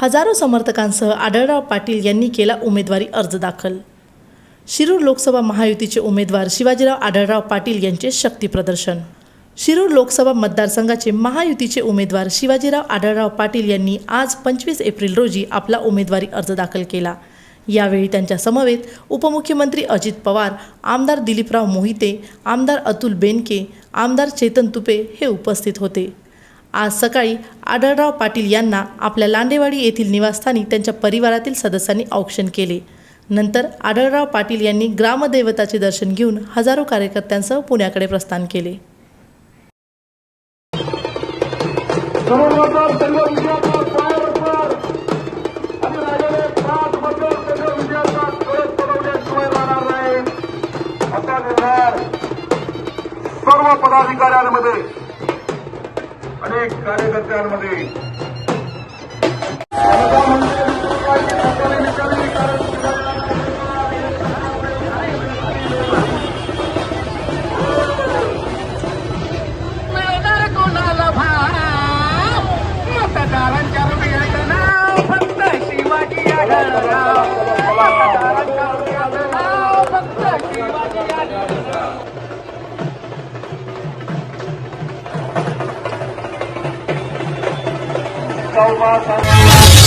हजारो समर्थकांसह आढळराव पाटील यांनी केला उमेदवारी अर्ज दाखल. शिरूर लोकसभा महायुतीचे उमेदवार शिवाजीराव आढळराव पाटील यांचे शक्तीप्रदर्शन शिरूर लोकसभा मतदारसंघाचे महायुतीचे उमेदवार शिवाजीराव आढळराव पाटील यांनी आज पंचवीस एप्रिल रोजी आपला उमेदवारी अर्ज दाखल केला. यावेळी त्यांच्या समवेत उपमुख्यमंत्री अजित पवार आमदार दिलीपराव मोहिते आमदार अतुल बेनके आमदार चेतन तुपे हे उपस्थित होते. आज सकाळी आढळराव पाटील यांना आपल्या लांडेवाडी येथील निवासस्थानी त्यांच्या परिवारातील सदस्यांनी औक्षण केले. नंतर आढळराव पाटील यांनी ग्रामदैवताचे दर्शन घेऊन हजारो कार्यकर्त्यांसह पुण्याकडे प्रस्थान केले. सर्व पदाधिकाऱ्यांमध्ये अनेक कार्यकर्त्यांमध्ये Kaumatan.